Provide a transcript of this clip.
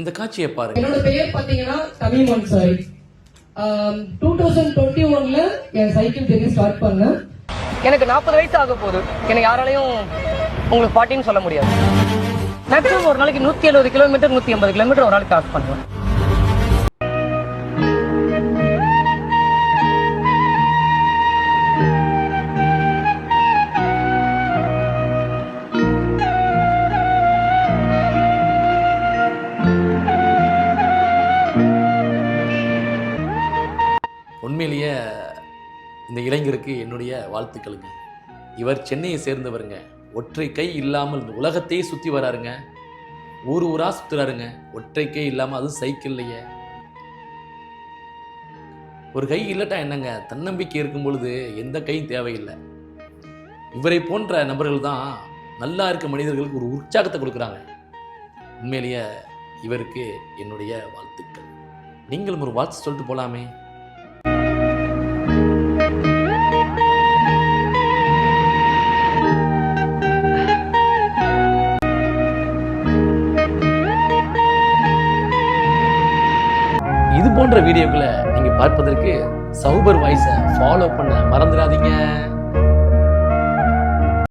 இந்த காட்சியை பாருங்க. என்னோட பெயர் பாத்தீங்கன்னா Tamil Ansari two thousand twenty ஒன்ல என் சைக்கிள் ஜெர்னி ஸ்டார்ட் பண்ணேன். எனக்கு நாற்பது வயசு ஆக போகுது. எனக்கு யாராலையும் உங்களுக்கு ஃபார்ட்டின்னு சொல்ல முடியாது. மேக்ஸிமம் ஒரு நாளைக்கு நூற்றி எழுபது கிலோமீட்டர் நூற்றி ஐம்பது கிலோமீட்டர் ஒரு நாளைக்கு கிராஸ் பண்ணுவேன். உண்மையிலேயே இந்த இளைஞருக்கு என்னுடைய வாழ்த்துக்களுங்க. இவர் சென்னையை சேர்ந்தவருங்க. ஒற்றை கை இல்லாமல் இந்த உலகத்தையே சுற்றி வராருங்க. ஊர் ஊராக சுற்றுறாருங்க ஒற்றை கை இல்லாமல் அதுவும் சைக்கிள்லையே ஒரு கை இல்லட்டா என்னங்க? தன்னம்பிக்கை இருக்கும் பொழுது எந்த கையும் தேவையில்லை. இவரை போன்ற நபர்கள் தான் நல்லா இருக்க மனிதர்களுக்கு ஒரு உற்சாகத்தை கொடுக்குறாங்க. உண்மையிலேயே இவருக்கு என்னுடைய வாழ்த்துக்கள். நீங்களும் ஒரு வாழ்த்து சொல்லிட்டு போலாமே. இது போன்ற வீடியோக்களை நீங்கள் பார்ப்பதற்கு சௌபர் வாய்ஸை ஃபாலோ பண்ண மறந்துடாதீங்க.